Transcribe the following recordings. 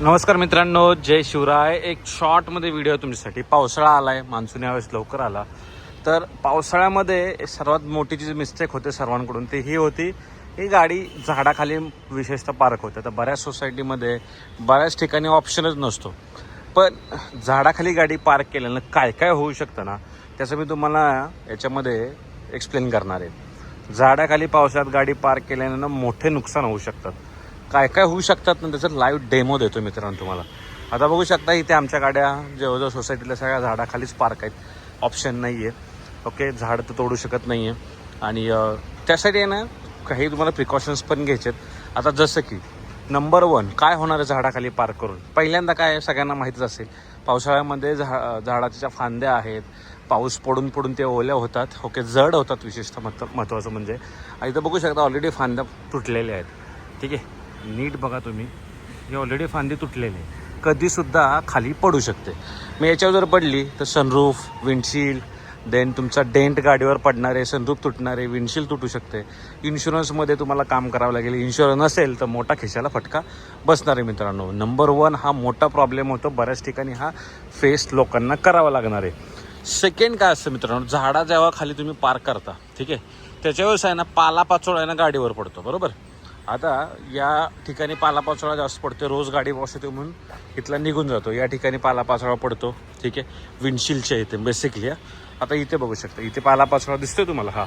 नमस्कार मित्रांनो जय शिवराय. एक शॉर्टमध्ये व्हिडिओ तुमच्यासाठी. पावसाळा आला आहे मान्सून यावेळेस लवकर आला. तर पावसाळ्यामध्ये सर्वात मोठी जी मिस्टेक होते सर्वांकडून ती ही होती ही गाडी झाडाखाली विशेषतः पार्क होते. तर बऱ्याच सोसायटीमध्ये बऱ्याच ठिकाणी ऑप्शनच नसतो. पण झाडाखाली गाडी पार्क केल्यानं काय काय होऊ शकतं ना त्याचं मी तुम्हाला याच्यामध्ये एक्सप्लेन करणार आहे. झाडाखाली पावसात गाडी पार्क केल्यानं मोठे नुकसान होऊ शकतात. काय काय होऊ शकतात ना त्याचं लाईव्ह डेमो देतो मित्रांनो तुम्हाला. आता बघू शकता इथे आमच्या गाड्या जवळजवळ सोसायटीतल्या सगळ्या झाडाखालीच पार्क आहेत. ऑप्शन नाही आहे ओके झाड तर तोडू शकत नाही आहे आणि त्यासाठी आहे ना काही तुम्हाला प्रिकॉशन्स पण घ्यायचे आहेत आता जसं की नंबर वन काय होणार आहे झाडाखाली पार्क करून? पहिल्यांदा काय सगळ्यांना माहितीच असेल. पावसाळ्यामध्ये झा झाडाच्या फांद्या आहेत पाऊस पडून पडून ते ओल्या होतात. ओके जड होतात विशेषतः महत्त्व महत्त्वाचं म्हणजे. आणि इथं बघू शकता ऑलरेडी फांद्या तुटलेल्या आहेत. ठीक आहे? नीट बघा तुम्ही. ही ऑलरेडी फांदी तुटलेली. आहे कधीसुद्धा खाली पडू शकते. मग याच्यावर जर पडली तर सनरूफ विंडशील्ड देन तुमचा डेंट गाडीवर पडणारे सनरूफ तुटणारे विंडशील्ड तुटू शकते. इन्शुरन्समध्ये तुम्हाला काम करावं लागेल. इन्शुरन्स असेल तर मोठा खिशाला फटका बसणार आहे मित्रांनो. नंबर वन हा मोठा प्रॉब्लेम होतो. बऱ्याच ठिकाणी हा फेस लोकांना करावा लागणार आहे. सेकंड काय असतं मित्रांनो? झाडा जेव्हा खाली तुम्ही पार्क करता ठीक आहे? त्याच्यावेळेस आहे ना पालापाचोळा आहे ना गाडीवर पडतो. बरोबर? आता या ठिकाणी पालापाचोळा जास्त पडतो रोज गाडी वॉश होते म्हणून इथला निघून जातो. या ठिकाणी पालापाचोळा पडतो. ठीक आहे? विंडशील्डच्या इथे बेसिकली आता इथे बघू शकता. इथे पालापाचोळा दिसतोय तुम्हाला हा.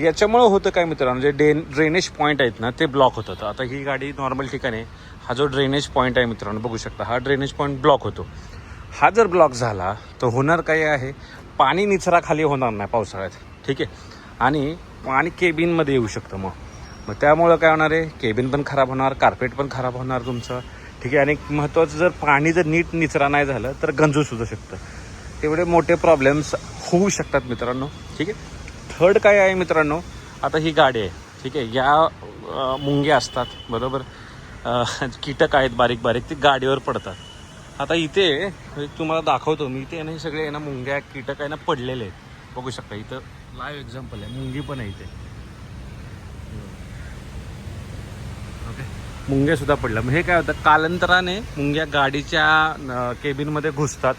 याच्यामुळं होतं काय मित्रांनो जे डेन ड्रेनेज पॉईंट आहेत ना ते ब्लॉक होतात. आता ही गाडी नॉर्मल ठिकाणी हा जो ड्रेनेज पॉईंट आहे मित्रांनो बघू शकता. हा ड्रेनेज पॉईंट ब्लॉक होतो. हा जर ब्लॉक झाला तर होणार काय आहे? पाणी निचराखाली होणार नाही पावसाळ्यात. ठीक आहे? आणि पाणी केबिनमध्ये येऊ शकतं मग. मग त्यामुळं काय होणार आहे? केबिन पण खराब होणार कार्पेट पण खराब होणार तुमचं. ठीक आहे आणि महत्त्वाचं जर पाणी जर नीट निचरा नाही झालं तर गंजू सुद्धा शकतं. तेवढे मोठे प्रॉब्लेम्स होऊ शकतात मित्रांनो. ठीक आहे? थर्ड काय आहे मित्रांनो? आता ही गाडी आहे. ठीक आहे या मुंग्या असतात. बरोबर? कीटक आहेत बारीक बारीक ते गाडीवर पडतात. आता इथे तुम्हाला दाखवतो मी. इथे ना हे सगळे ना मुंग्या कीटक आहे ना पडलेले आहेत. बघू शकता इथं लाईव्ह एक्झाम्पल आहे. मुंगी पण आहे इथे. मुंग्यासुद्धा मुंग्या सुद्धा पडल्या. मग हे काय होतं कालांतराने मुंग्या गाडीच्या केबिनमध्ये घुसतात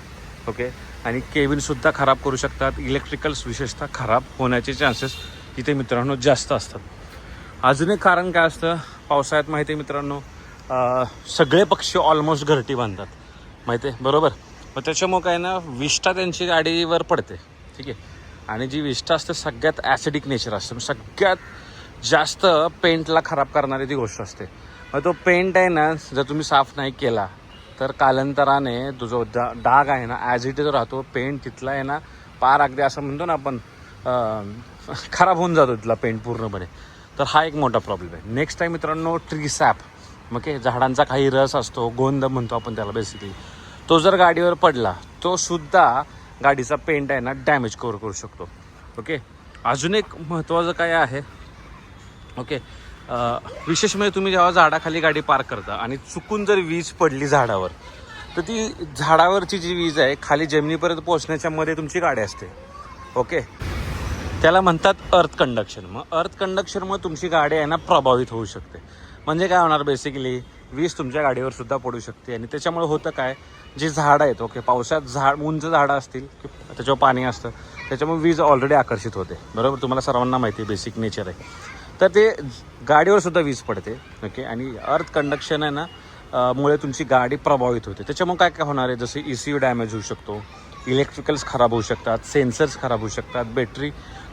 ओके? आणि केबिन सुद्धा खराब करू शकतात. इलेक्ट्रिकल्स विशेषतः खराब होण्याचे चान्सेस इथे मित्रांनो जास्त असतात. अजून एक कारण काय असतं पावसाळ्यात माहिती आहे मित्रांनो सगळे पक्षी ऑलमोस्ट घरटी बांधतात. माहिती आहे? बरोबर? मग त्याच्यामुळं काय ना विष्ठा त्यांची गाडीवर पडते. ठीक आहे? आणि जी विष्ठा असते सगळ्यात ॲसिडिक नेचर असतं. मग सगळ्यात जास्त पेंटला खराब करणारी ती गोष्ट असते. मग तो पेंट आहे ना जर तुम्ही साफ नाही केला तर कालांतराने तो जो डा डाग आहे ना ॲज इट इज राहतो पेंट तिथला आहे ना पार अगदी असं म्हणतो ना आपण खराब होऊन जातो तिथला पेंट पूर्णपणे. तर हा एक मोठा प्रॉब्लेम आहे. नेक्स्ट टाईम मित्रांनो ट्री सॅप मग झाडांचा काही रस असतो गोंद म्हणतो आपण त्याला बेसिकली तो जर गाडीवर पडला तो सुद्धा गाडीचा पेंट आहे ना डॅमेज कवर करू शकतो. ओके अजून एक महत्त्वाचं काय आहे? ओके विशेष म्हणजे तुम्ही जेव्हा झाडाखाली गाडी पार्क करता आणि चुकून जर वीज पडली झाडावर तर ती झाडावरची जी वीज आहे खाली जमिनीपर्यंत पोहोचण्याच्या मध्ये तुमची गाडी असते. ओके? त्याला म्हणतात अर्थ कंडक्शन मग अर्थ कंडक्शनमुळे तुमची गाडी आहे ना प्रभावित होऊ शकते. म्हणजे काय होणार बेसिकली वीज तुमच्या गाडीवर सुद्धा पडू शकते. आणि त्याच्यामुळे होतं काय? जे झाडं आहेत ओके पावसात झाड उंच झाडं असतील त्याच्यावर पाणी असतं त्याच्यामुळे वीज ऑलरेडी आकर्षित होते. बरोबर? तुम्हाला सर्वांना माहिती आहे बेसिक नेचर आहे. तर ते गाडीवर सुद्धा वीज पडते ओके आणि अर्थ कंडक्शन आहे ना मुळे तुमची गाडी प्रभावित होते. त्याच्यामुळे काय काय होणार आहे? जसे ई सी यू डॅमेज होऊ शकतो इलेक्ट्रिकल्स खराब होऊ शकतात सेन्सर्स खराब होऊ शकतात बॅटरी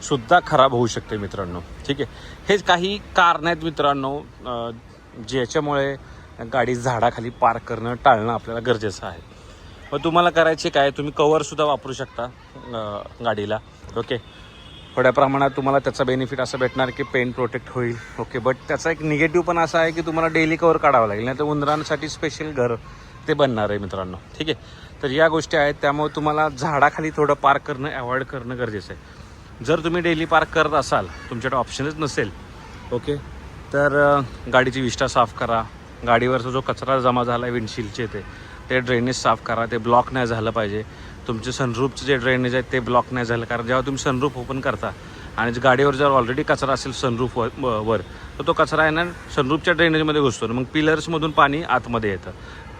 सुद्धा खराब होऊ शकते मित्रांनो ठीक आहे? हेच काही कारण आहेत मित्रांनो ज्याच्यामुळे गाडी झाडाखाली पार्क करणं टाळणं आपल्याला गरजेचं आहे. मग तुम्हाला करायचे काय? तुम्ही कवरसुद्धा वापरू शकता गाडीला ओके थोड्या प्रमाणात तुम्हाला त्याचा बेनिफिट असं भेटणार की पेन प्रोटेक्ट होईल. ओके बट त्याचा एक निगेटिव्ह पण असा आहे की तुम्हाला डेली कवर काढावं लागेल. नाही तर उंदरांसाठी स्पेशल घर ते बनणार आहे मित्रांनो. ठीक आहे? तर या गोष्टी आहेत. त्यामुळे तुम्हाला झाडाखाली थोडं पार्क करणं अवॉइड करणं गरजेचं आहे. जर तुम्ही डेली पार्क करत असाल तुमच्याकडे ऑप्शनच नसेल ओके तर गाडीची विष्ठा साफ करा. गाडीवरचा जो कचरा जमा झाला आहे विंडशील्डचे ते ते ड्रेनेज साफ करा ते ब्लॉक नाही झालं पाहिजे. तुमचे सनरूफचे जे ड्रेनेज आहेत ते ब्लॉक नाही झालं. कारण जेव्हा तुम्ही सनरूफ ओपन करता आणि जे गाडीवर जर ऑलरेडी कचरा असेल सनरूफ वर वर तर तो कचरा आहे ना सनरूपच्या ड्रेनेजमध्ये घुसतो मग पिलर्समधून पाणी आतमध्ये येतं.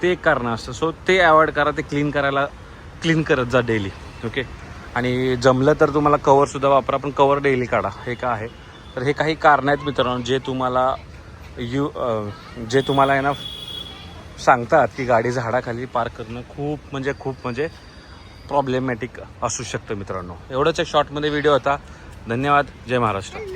ते एक कारण असतं. सो ते अवॉइड करा ते क्लीन करायला क्लीन करत जा डेली ओके आणि जमलं तर तुम्हाला कवरसुद्धा वापरा पण कवर डेली काढा. हे का आहे? तर हे काही कारण आहेत मित्रांनो जे तुम्हाला यू जे तुम्हाला आहे ना सांगतात की गाडी झाडाखाली पार्क करणं खूप म्हणजे खूप म्हणजे प्रॉब्लेमॅटिक असू शकतं मित्रांनो. एवढंच एक शॉर्टमध्ये व्हिडिओ होता. धन्यवाद. जय महाराष्ट्र.